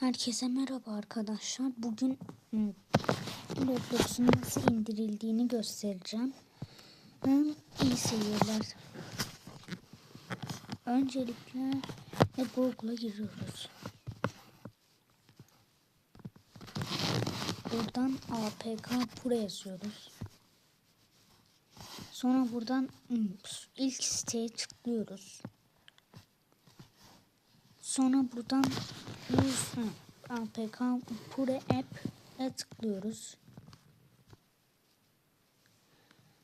Herkese merhaba arkadaşlar. Bugün Roblox'un nasıl indirildiğini göstereceğim. İyi seyirler. Öncelikle Google'a giriyoruz. Buradan APK Pro yazıyoruz. Sonra buradan ilk siteye tıklıyoruz. Sonra buradan use APK Pure App'e tıklıyoruz.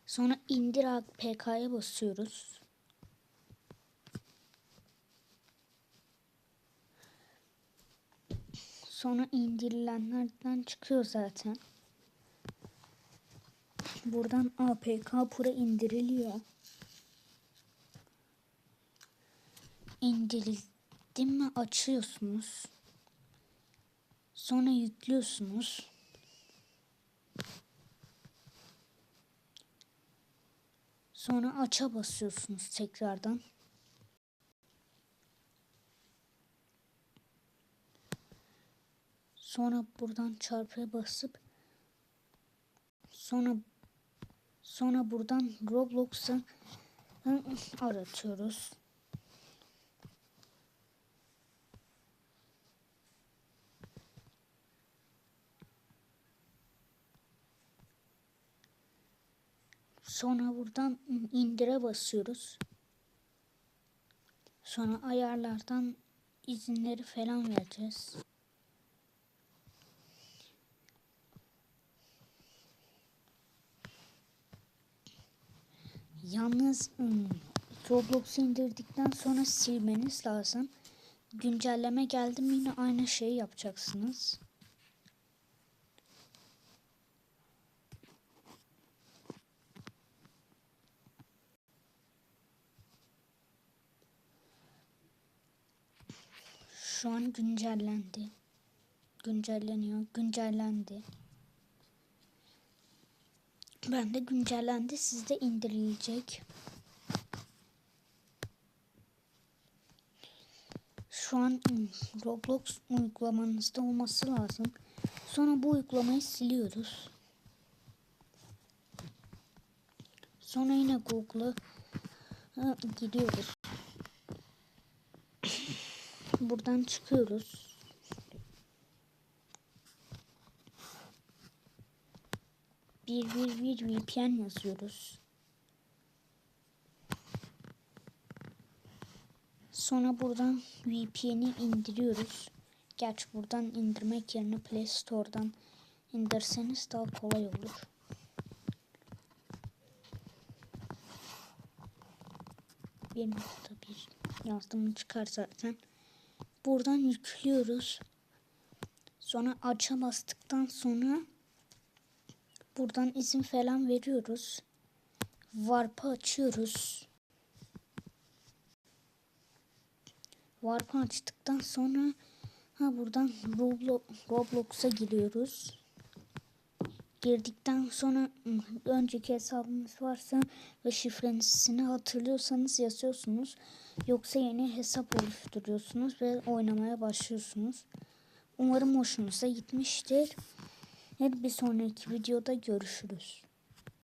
Sonra indir APK'ya basıyoruz. Sonra indirilenlerden çıkıyor zaten. Buradan APK Pure indiriliyor. İndirildi mi açıyorsunuz. Sonra yüklüyorsunuz. Sonra aça basıyorsunuz tekrardan. Sonra buradan çarpıya basıp sonra sonra buradan Roblox'ı aratıyoruz. Sonra buradan indire basıyoruz. Sonra ayarlardan izinleri falan vereceğiz. Yalnız Roblox'u indirdikten sonra silmeniz lazım. Güncelleme geldi mi yine aynı şeyi yapacaksınız. Şu an güncellendi. Güncelleniyor. Güncellendi. Ben de güncellendi. Sizde indirilecek. Şu an Roblox uygulamanızda olması lazım. Sonra bu uygulamayı siliyoruz. Sonra yine Google'a giriyoruz. Buradan çıkıyoruz. Bir bir bir VPN yazıyoruz. Sonra buradan VPN'i indiriyoruz. Gerçi buradan indirmek yerine Play Store'dan indirseniz daha kolay olur. Bir nokta bir yazdığımı çıkar zaten. Buradan yüklüyoruz. Sonra aça bastıktan sonra buradan izin falan veriyoruz. Warp'ı açıyoruz. Warp'ı açtıktan sonra ha buradan Roblox, Roblox'a giriyoruz. Girdikten sonra önceki hesabınız varsa ve şifrenizi hatırlıyorsanız yazıyorsunuz. Yoksa yeni hesap oluşturuyorsunuz ve oynamaya başlıyorsunuz. Umarım hoşunuza gitmiştir. Bir sonraki videoda görüşürüz.